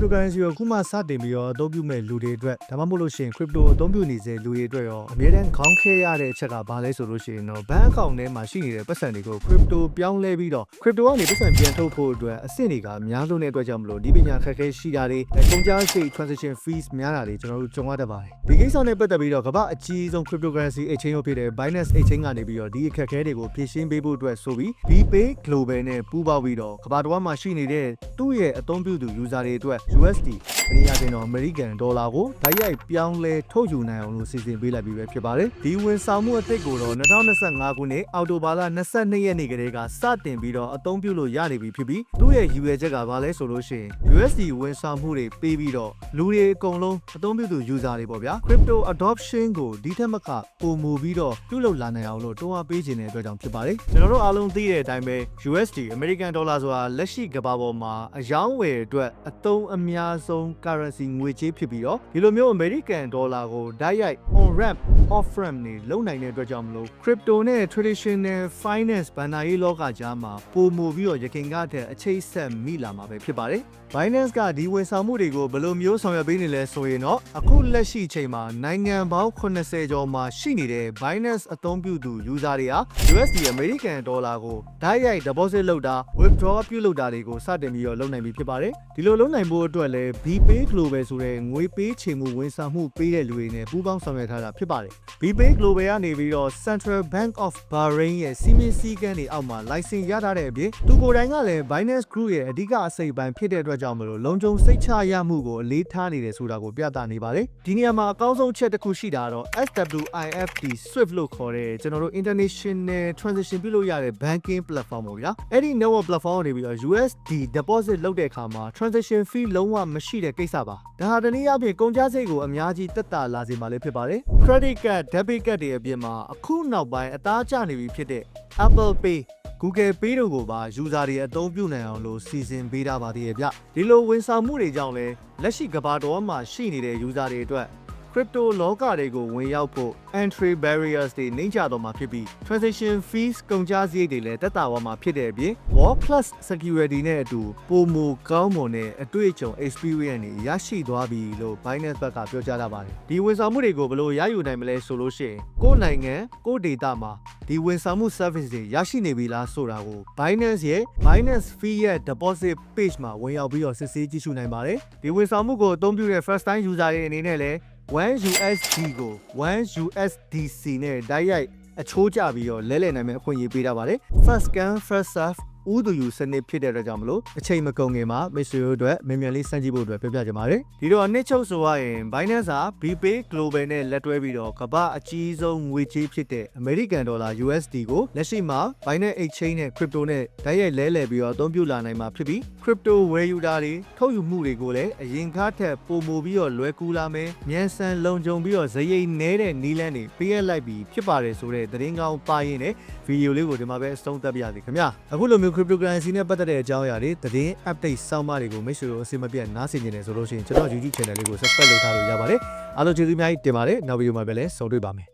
cryptocurrency ကိုအခုမှစတင်ပြီးတော့အသုံးပြုမဲ့လူတွေအတွက်ဒါမှမဟုတ်လို့ရှိရင် crypto အသုံးပြုနေစေလူတွေအတွက်ရောအများတန်းခေါင်းခဲရတဲ့အချက်ကဘာလဲဆိုလို့ရှိရင်တော့ bank account ထဲမှာရှိနေတဲ့ပတ်စံတွေကို crypto ပြောင်းလဲပြီးတော့ crypto ကနေပတ်စံပြန်ထုတ်ဖို့အတွက်အဆင့်တွေကအများဆုံးတဲ့အတွက်ကြောင့်မလို့ဒီပညာခက်ခဲရှိတာတွေကုန်ကျစရိတ် transaction fees များတာတွေကျွန်တော်တို့ကြုံရတတ်ပါတယ်ဒီကိစ္စနဲ့ပတ်သက်ပြီးတော့ကမ္ဘာအကြီးဆုံး cryptocurrency exchange ဖြစ်တဲ့ Binance exchange ကနေပြီးတော့ဒီအခက်အခဲတွေကိုဖြေရှင်းပေးဖို့အတွက်ဆိုပြီး BPay Global နဲ့ပူးပေါင်းပြီးတော့ကမ္ဘာတစ်ဝန်းမှာရှိနေတဲ့သူ့ရဲ့အသုံးပြုသူ user တွေအတွက် USD အနည်းအားဖြင့်တော့ American Dollar ကိုဓာတ်ရိုက်ပြောင်းလဲထုတ်ယူနိုင်အောင်လို့စီစဉ်ပေးလိုက်ပြီးပဲဖြစ်ပါတယ်ဒီဝန်ဆောင်မှုအသစ်ကိုတော့2025ခုနှစ်အောက်တိုဘာလ22ရက်နေ့ကလေးကစတင်ပြီးတော့အသုံးပြုလို့ရနေပြီဖြစ်ပြီးသူ့ရဲ့ရည်ရွယ်ချက်ကဘာလဲဆိုလို့ရှိရင် USD ဝန်ဆောင်မှုတွေပေးပြီးတော့လူတွေအကုန်လုံးအသုံးပြုသူ user တွေပေါ့ဗျာ crypto adoption ကိုဒီထက်မကပုံမူပြီးတော့ပြုလုပ်လာနိုင်အောင်လို့တွန်းအားပေးခြင်းတဲ့အတွက်ကြောင့်ဖြစ်ပါတယ်ကျွန်တော်တို့အားလုံးသိတဲ့အတိုင်းပဲ USD American Dollar ဆိုတာလက်ရှိကမ္ဘာပေါ်မှာအယောင်းဝယ်အတွက်အသုံးအများဆုံး currency ငွေကြေးဖြစ်ပြီးတော့ဒီလိုမျိုး American Dollar ကိုဓာတ်ရိုက် on ramp off ramp နေလုံနိုင်တဲ့အတွက်ကြောင့်မလို့ crypto နဲ့ traditional finance ဘဏ္ဍာရေးလောကကြားမှာပုံမူပြီးတော့ရခင်ကတဲ့အချိတ်ဆက်မိလာမှာပဲဖြစ်ပါတယ် Binance ကဒီဝန်ဆောင်မှုတွေကိုဘယ်လိုမျိုးဆောင်ရွက်ပေးနေလဲဆိုရင်တော့အခုလက်ရှိအချိန်မှာနိုင်ငံပေါင်း80ကျော်မှာရှိနေတဲ့ Binance အသုံးပြုသူ user တွေဟာ USD American Dollar ကိုဓာတ်ရိုက် deposit လုပ်တာ withdraw ပြုလုပ်တာတွေကိုစတင်ပြီးတော့လုပ်နိုင်ပြီဖြစ်ပါတယ်ဒီလိုလုပ်နိုင်ဖို့အတွက်လည်း BPay Global ဆိုတဲ့ငွေပေးချေမှုဝန်ဆောင်မှုပေးတဲ့လူတွေနဲ့ပူးပေါင်းဆောင်ရွက်ထားတာဖြစ်ပါတယ် BPay Global ကနေပြီးတော့ Central Bank of Bahrain ရဲ့စီမင်းစည်းကမ်းတွေအောက်မှာ license ရထားတဲ့အပြင်သူကိုယ်တိုင်ကလည်း Binance Group ရဲ့အဓိကအစိပ်ပိုင်းဖြစ်တဲ့အတွက်ကြောင့်မလို့လုံခြုံစိတ်ချရမှုကိုအလေးထားနေတယ်ဆိုတာကိုပြသနေပါတယ်ဒီနေရာမှာအကောင်းဆုံးချက်တစ်ခုရှိတာကတော့ SWIFT Swift လို့ခေါ်တဲ့ကျွန်တော်တို့ international transaction ပြုလုပ်ရတဲ့ banking platform ပေါ့ဗျာအဲ့ဒီ network platform ကနေပြီးတော့ USD deposit လုပ်တဲ့အခါမှာ transaction fee လုံးဝမရှိတဲ့ကိစ္စပါဒါဟာတနည်းအားဖြင့်ကုန်ကျစရိတ်ကိုအများကြီးတက်တာလာစေမှာလည်းဖြစ်ပါတယ် credit card debit card တွေအပြင်မှာအခုနောက်ပိုင်းအသားကျနေပြီဖြစ်တဲ့ Apple Pay Google Pay တို့ကိုပါ user တွေအသုံးပြုနိုင်အောင်လို့စီစဉ်ပေးထားပါသေးရဲ့ဗျဒီလိုဝန်ဆောင်မှုတွေကြောင့်လည်းလက်ရှိကမ္ဘာတော်မှာရှိနေတဲ့ user တွေအတွက် crypto လောကတွေကိုဝင်ရောက်ဖို့ entry barriers တွေနှိမ့်ချတော့မှာဖြစ်ပြီး transaction fees ကုန်ကျစရိတ်တွေလည်းတက်တာဝါမှာဖြစ်တဲ့အပြင် Wall Plus security နဲ့အတူပုံမကောင်းမွန်တဲ့အတွေ့အကြုံ experience တွေရရှိသွားပြီလို့ Binance ဘက်ကပြောကြားထားပါတယ်ဒီဝန်ဆောင်မှုတွေကိုဘယ်လိုရယူနိုင်မလဲဆိုလို့ရှိရင်ကိုယ့်နိုင်ငံကိုယ့်ဒေသမှာဒီဝန်ဆောင်မှု service တွေရရှိနေပြီလားဆိုတာကို Binance ရဲ့ Binance Fee ရဲ့ deposit page မှာဝင်ရောက်ပြီးတော့စစ်ဆေးကြည့်ရှုနိုင်ပါတယ်ဒီဝန်ဆောင်မှုကိုအသုံးပြုတဲ့ first time user တွေအနေနဲ့လည်း 1USD ကို 1USDC နဲ့တိုက်ရိုက်အချိုးကျပြီးတော့လဲလှယ်နိုင်မယ့်အခွင့်အရေးပေးထားပါတယ် first scan first serve ဥဒူယူစနစ်ဖြစ်တဲ့အတွက်ကြောင့်မလို့အချိန်မကုန်ခင်မှာမိတ်ဆွေတို့အတွက်မြန်မြန်လေးစမ်းကြည့်ဖို့အတွက်ပြောပြချင်ပါတယ်ဒီတော့အနှစ်ချုပ်ဆိုရရင် Binance ဟာ BPay Global နဲ့လက်တွဲပြီးတော့ကမ္ဘာအကြီးဆုံးငွေကြေးဖြစ်တဲ့ American Dollar USD ကိုလက်ရှိမှာ Binance Exchange နဲ့ Crypto နဲ့တိုက်ရိုက်လဲလှယ်ပြီးတော့အသုံးပြုလာနိုင်မှာဖြစ်ပြီး Crypto ဝယ်ယူတာတွေထုတ်ယူမှုတွေကိုလည်းအရင်ကထက်ပိုမိုပြီးတော့လွယ်ကူလာမယ်မြန်ဆန်လုံခြုံပြီးတော့ဇရိတ်နဲတဲ့နီးလန်းတွေပေးရလိုက်ပြီးဖြစ်ပါတယ်ဆိုတဲ့သတင်းကောင်းပါရင်လည်းဗီဒီယိုလေးကိုဒီမှာပဲအဆုံးသတ်ပြရစီခင်ဗျာအခုလိုမျိုး cryptocurrency နဲ့ပတ်သက်တဲ့အကြောင်းအရာတွေသတင်း update စောင့်မတွေကိုမိတ်ဆွေတို့အစီအမပြတ်နားဆင်နေတယ်ဆိုလို့ရှိရင်ကျွန်တော် YouTube channel လေးကို subscribe လုပ်ထားလို့ရပါတယ်အားလုံးကျေးဇူးအများကြီးတင်ပါတယ်နောက်ဗီဒီယိုမှာပဲလည်းဆုံတွေ့ပါမယ်